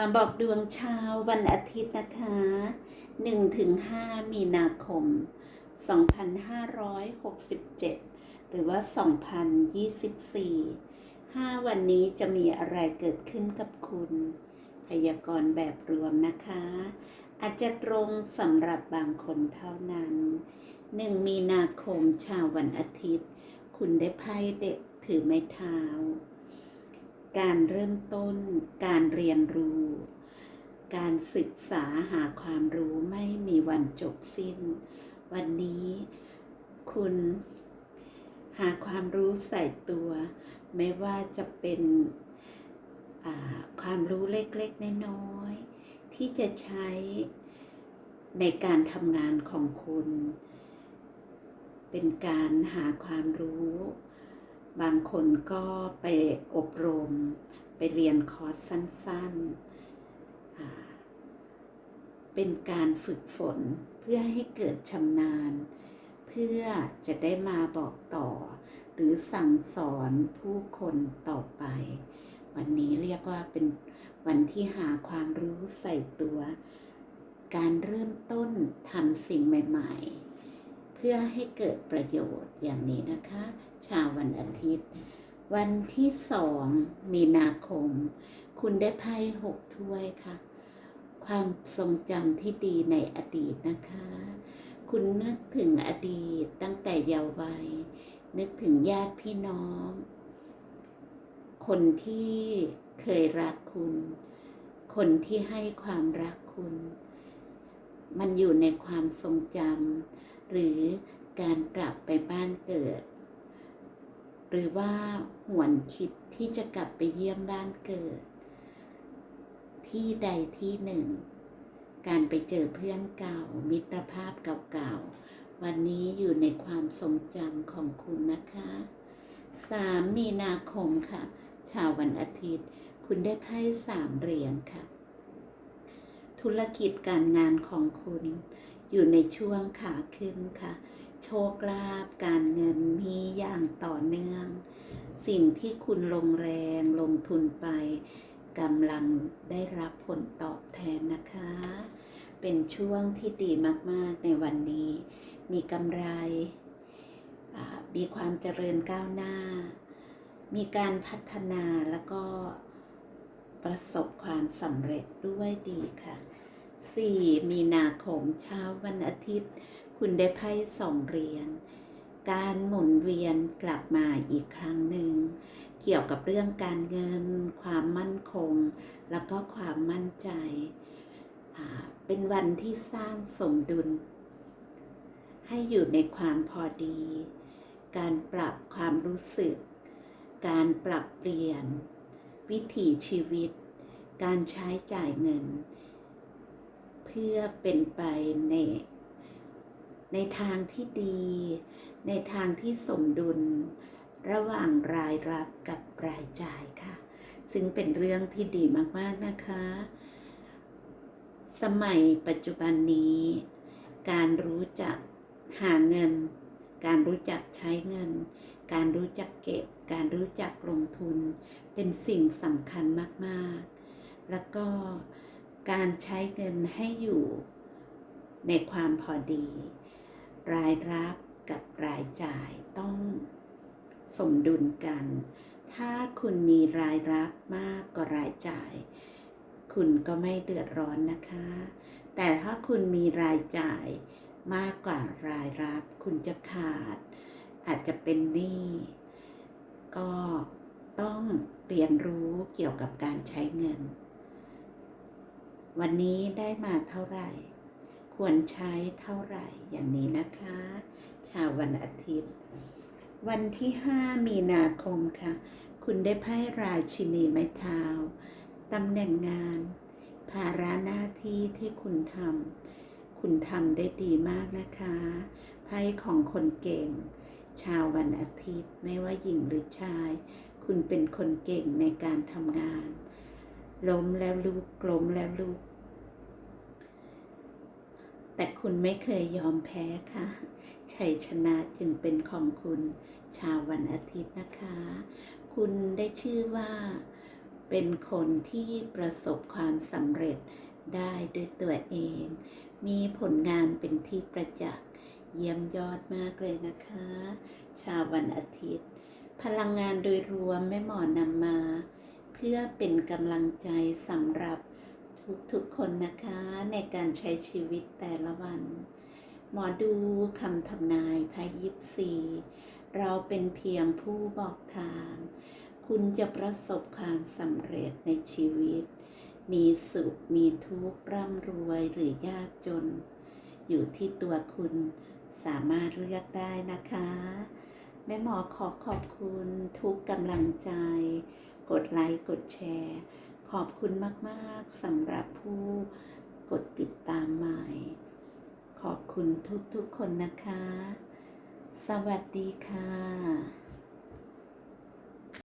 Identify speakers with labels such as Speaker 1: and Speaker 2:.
Speaker 1: มาบอกดวงเช้าวันอาทิตย์นะคะ1ถึง5มีนาคม 2567 หรือว่า 2024 5 วันนี้จะมีอะไรเกิดขึ้นกับคุณ พยากรณ์แบบรวมนะคะ อาจจะตรงสำหรับบางคนเท่านั้น 1 มีนาคมชาววันอาทิตย์ คุณได้ไพ่เด็กถือไม้เท้า การเริ่มต้น การเรียนรู้ การศึกษาหาความรู้ไม่มีวันจบสิ้น วันนี้ คุณ หาความรู้ใส่ตัว ไม่ว่าจะเป็นความรู้เล็กๆ น้อยๆ ที่จะใช้ในการทำงานของคุณ เป็นการหาความรู้ บางคนก็ไปอบรม ไปเรียนคอร์สสั้นๆ เป็นการฝึกฝนเพื่อให้เกิดชำนาญ เพื่อจะได้มาบอกต่อ หรือสั่งสอนผู้คนต่อไป วันนี้เรียกว่าเป็นวันที่หาความรู้ใส่ตัว การเริ่มต้นทำสิ่งใหม่ ๆ พื่อให้เกิดประโยชน์อย่างนี้นะคะ ชาววันอาทิตย์ วันที่สองมีนาคม คุณได้ไพ่หกถ้วยค่ะ ความทรงจำที่ดีในอดีตนะคะ คุณนึกถึงอดีตตั้งแต่เยาว์วัย นึกถึงญาติพี่น้อง คนที่เคยรักคุณ คนที่ให้ความรักคุณ มันอยู่ในความทรงจำหรือการกลับไปบ้านเกิด หรือว่าหวนคิดที่จะกลับไปเยี่ยมบ้านเกิด ที่ใดที่หนึ่ง การไปเจอเพื่อนเก่า มิตรภาพเก่าๆ วันนี้อยู่ในความทรงจำของคุณนะคะสามมีนาคมค่ะ ชาววันอาทิตย์ คุณได้ไพ่สามเหรียญค่ะ ธุรกิจการงานของคุณ อยู่ในช่วงขาขึ้นค่ะ โชคลาภการเงินมีอย่างต่อเนื่อง สิ่งที่คุณลงแรงลงทุนไปกำลังได้รับผลตอบแทนนะคะ เป็นช่วงที่ดีมากๆในวันนี้ มีกำไร มีความเจริญก้าวหน้า มีการพัฒนาแล้วก็ ประสบความสำเร็จด้วยดีค่ะ 4 มีนาคมเช้าวันอาทิตย์ คุณได้ไพ่สองเรียญการหมุนเวียนกลับมาอีกครั้งหนึ่ง เกี่ยวกับเรื่องการเงิน ความมั่นคง แล้วก็ความมั่นใจ เป็นวันที่สร้างสมดุล ให้อยู่ในความพอดี การปรับความรู้สึก การปรับเปลี่ยน วิถีชีวิต การใช้จ่ายเงิน เพื่อเป็นไปใน ในทางที่ดี ในทางที่สมดุล ระหว่างรายรับกับรายจ่ายค่ะ ซึ่งเป็นเรื่องที่ดีมาก ๆ นะคะ สมัยปัจจุบันนี้ การรู้จักหาเงิน การรู้จักใช้เงิน การรู้จักเก็บ การรู้จักลงทุน เป็นสิ่งสำคัญมาก ๆ แล้วก็การใช้เงินให้อยู่ในความพอดี รายรับกับรายจ่ายต้องสมดุลกัน ถ้าคุณมีรายรับมากกว่ารายจ่าย คุณก็ไม่เดือดร้อนนะคะ แต่ถ้าคุณมีรายจ่ายมากกว่ารายรับ คุณจะขาด อาจจะเป็นหนี้ก็ ต้องเรียนรู้เกี่ยวกับการใช้เงิน วันนี้ได้มาเท่าไหร่ ควรใช้เท่าไหร่อย่างนี้นะคะ ชาววันอาทิตย์ วันที่ 5 มีนาคมค่ะ คุณได้ไพ่ราชินีไม้เท้าตำแหน่งงาน ภาระหน้าที่ที่คุณทำคุณทำได้ดีมากนะคะไพ่ของคนเก่ง ชาววันอาทิตย์ไม่ว่าหญิงหรือชาย คุณเป็นคนเก่งในการทำงาน ล้มแล้วลุกล้มแล้วลุก แต่คุณไม่เคยยอมแพ้ค่ะ ชัยชนะจึงเป็นของคุณชาววันอาทิตย์นะคะ คุณได้ชื่อว่าเป็นคนที่ประสบความสำเร็จได้ด้วยตัวเอง มีผลงานเป็นที่ประจักษ์ เยี่ยมยอดมากเลยนะคะ ชาววันอาทิตย์ พลังงานโดยรวมแม่หมอนำมา เพื่อเป็นกำลังใจสำหรับทุกๆคนนะคะในการใช้ชีวิตแต่ละวัน หมอดูคำทำนายพายิปซีเราเป็นเพียงผู้บอกทาง คุณจะประสบความสำเร็จในชีวิต มีสุขมีทุกข์ร่ำรวยหรือยากจน อยู่ที่ตัวคุณสามารถเลือกได้นะคะ แม่หมอขอขอบคุณทุกกำลังใจ กดไลค์กดแชร์ ขอบคุณมากๆสำหรับผู้กดติดตามใหม่ ขอบคุณทุกๆคนนะคะ สวัสดีค่ะ